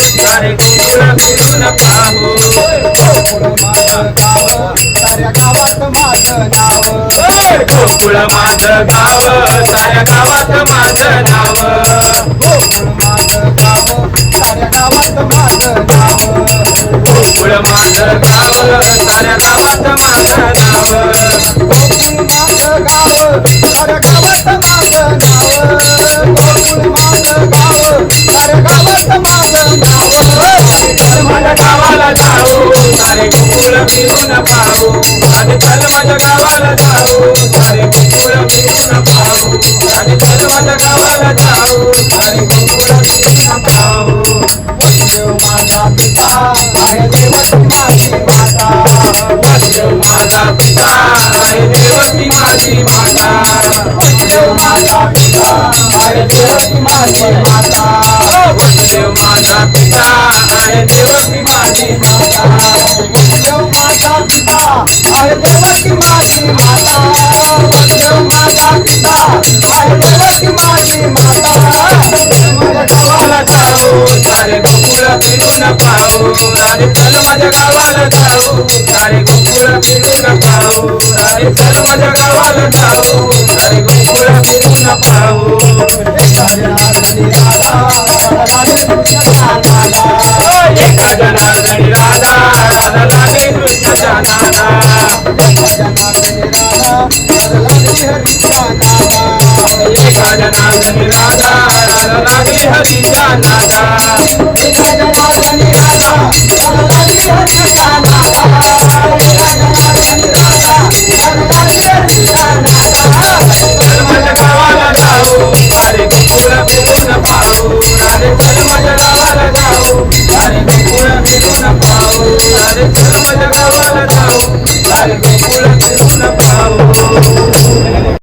सारे गोकुळ फिरून पाहू. गोकुळ माझं गाव. साऱ्या गावात माझं नाव. गोकुळ माझं गाव. साऱ्या गावात माझं सारे गोकुळ फिरून पाहू आणि चल माझ्या गावाला जाऊ सारे गोकुळ फिरून पाहू आणि चल माझ्या गावाला जाऊ सारे गोकुळ फिरून पाहू देव माझा पिता आहे देवती माझी माता। देव माझा पिता आहे देवती माझी माता। देव माझा पिता आहे देवती माझी माता। देव माझा पिता आहे देवती माझी आहे देवती माझी माता देव माझा पिता आहे देवती माझी माता माझ्या गावाला जाऊ सारे गोकुळ फिरून पाहू अरे चल माझ्या गावाला जाऊ सारे गोकुळ फिरून पाहू अरे चल माझ्या गावाला जाऊ सारे गोकुळ फिरून पाहू राजनी राधा राधा हरीचा नादा राजनी राधा हरीचा नादा गावाला जाओ अरे कुकुर भेटून पाहू अरे कर्मच्या गावाला जाओ अरे कुकुर भेटून पाहू अरे कर्मच्या गावाला जाओ अरे कुकुर भेटून पाहू